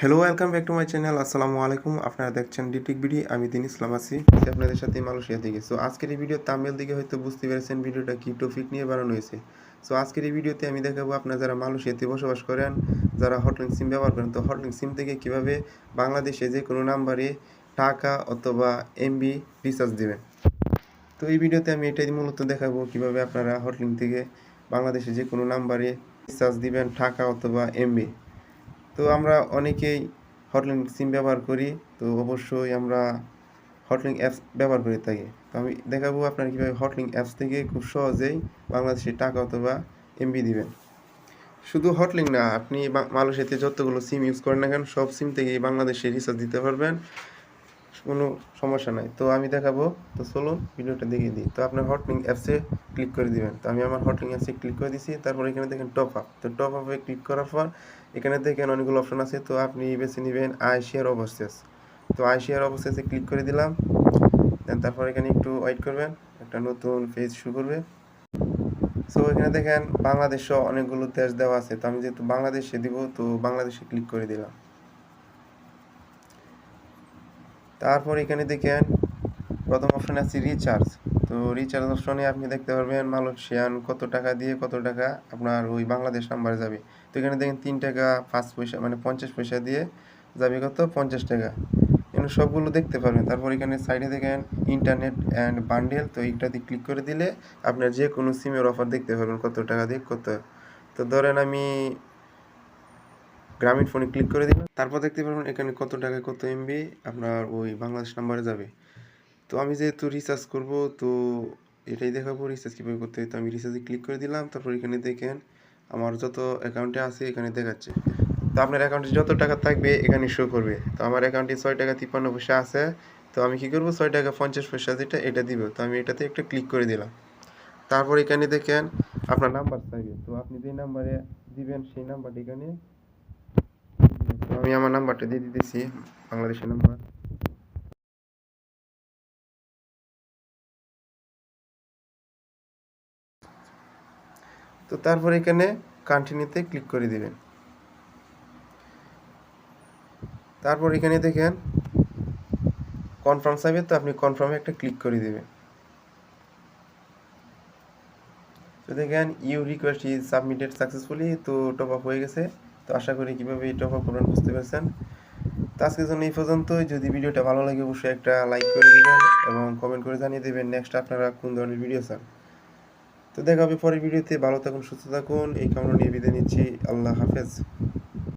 Hello welcome back to my channel আসসালামু আলাইকুম আপনারা দেখছেন ডিটিক বিডি আমি দিন ইসলাম আছি। আপনাদের সাথে মালয়েশিয়া থেকে সো আজকের এই ভিডিও তামিল দিকে হয়তো বুঝতে পেরেছেন ভিডিওটা কি টপিক নিয়ে বানানো হয়েছে। সো আজকের এই ভিডিওতে আমি দেখাবো আপনারা যারা মালয়েশিয়াতে বসবাস করেন, যারা হটলিং সিম ব্যবহার করেন, তো হটলিং সিম থেকে কীভাবে বাংলাদেশে যে কোনো নাম্বারে টাকা অথবা এমবি রিচার্জ দেবেন। তো এই ভিডিওতে আমি এটাই মূলত দেখাবো কীভাবে আপনারা হটলিং থেকে বাংলাদেশে যে কোনো নাম্বারে রিচার্জ দিবেন, টাকা অথবা এমবি তো আমরা অনেকেই হটলিং সিম ব্যবহার করি, তো অবশ্যই আমরা হটলিং অ্যাপস ব্যবহার করে থাকি। তো আমি দেখাবো আপনারা কীভাবে হটলিং অ্যাপস থেকে খুব সহজেই বাংলাদেশে টাকা অথবা এমবি দিবেন। শুধু হটলিং না, আপনি মালয়েশিয়াতে যতগুলো সিম ইউজ করেন না কেন, সব সিম থেকেই বাংলাদেশে রিচার্জ দিতে পারবেন। কোনো সমস্যা নাই। তো আমি দেখাবো। তো চলুন, ভিডিওটা দেখিয়ে দিই। তো আপনার হটলিং অ্যাপসে ক্লিক করে দিবেন। তো আমি আমার হটলিং অ্যাপসে ক্লিক করে দিছি। তারপর এখানে দেখেন টপ আপ তো টপ আপে ক্লিক করার পর, এখানে দেখেন অনেকগুলো অপশন আছে। তো আপনি বেছে নেবেন আই শেয়ার অবসেস তো আই শেয়ার অবসেসে ক্লিক করে দিলাম। দেন তারপর এখানে একটু ওয়েট করবেন। একটা নতুন পেজ শুরু করবে। সো এখানে দেখেন বাংলাদেশ অনেকগুলো দেশ দেওয়া আছে। তো আমি যেহেতু বাংলাদেশে দিব, তো বাংলাদেশে ক্লিক করে দিলাম। তারপর এখানে দেখেন প্রথম অপশনে আছে রিচার্জ তো রিচার্জ অপশনে আপনি দেখতে পারবেন মালয়েশিয়ান কত টাকা দিয়ে কত টাকা আপনার ওই বাংলাদেশ নাম্বারে যাবে। তো এখানে দেখেন তিন টাকা পাঁচ পয়সা মানে পঞ্চাশ পয়সা দিয়ে যাবে কত? পঞ্চাশ টাকা। এখানে সবগুলো দেখতে পারবেন। তারপর এখানে সাইডে দেখেন ইন্টারনেট অ্যান্ড বান্ডেল তো এইটাতে ক্লিক করে দিলে আপনার যে কোনো সিমের অফার দেখতে পারবেন কত টাকা দিয়ে কত। তো ধরেন আমি গ্রামীণ ফোনে ক্লিক করে দিলাম তারপর দেখতে পারবেন এখানে কত টাকা, কত এমবি আপনার ওই বাংলাদেশ নাম্বারে যাবে। তো আমি যেহেতু রিচার্জ করব, তো এটাই দেখাবো রিচার্জ কীভাবে করতে হয়। তো আমি রিচার্জে ক্লিক করে দিলাম, তারপর এখানে দেখেন আমার যত অ্যাকাউন্টে আছে এখানে দেখাচ্ছে। তো আপনার অ্যাকাউন্টে যত টাকা থাকবে এখানে শো করবে। তো আমার অ্যাকাউন্টে ছয় টাকা তিপ্পান্ন পয়সা আছে। তো আমি কি করব? ছয় টাকা পঞ্চাশ পয়সা যেটা, এটা দিব। তো আমি এটাতে একটা ক্লিক করে দিলাম। তারপর এখানে দেখেন আপনার নাম্বার চাইবে তো আপনি যে নাম্বারে দিবেন, সেই নাম্বারটা এখানে আমি আমার নাম্বারটা দিয়ে দিতেছি, বাংলাদেশের নাম্বার। তো তারপর এখানে কন্টিনিউতে ক্লিক করে দিবেন। তারপর এখানে দেখেন কনফার্ম চাইবে, তো আপনি কনফার্মে একটা ক্লিক করে দিবেন। তো দেখেন you request is submitted successfully তো টপ আপ হয়ে গেছে। তো আশা করি কীভাবে আপ করবেন বুঝতে পেরেছেন। তো আজকের জন্য এই পর্যন্তই। যদি ভিডিওটা ভালো লাগে, অবশ্যই একটা লাইক করে দেবেন এবং কমেন্ট করে জানিয়ে দেবেন নেক্সট আপনারা কোন ধরনের ভিডিও চান। তো দেখা হবে পরের ভিডিওতে ভালো থাকুন, সুস্থ থাকুন। এই কামনা নিয়ে বিদায় নিচ্ছি। আল্লাহ হাফেজ।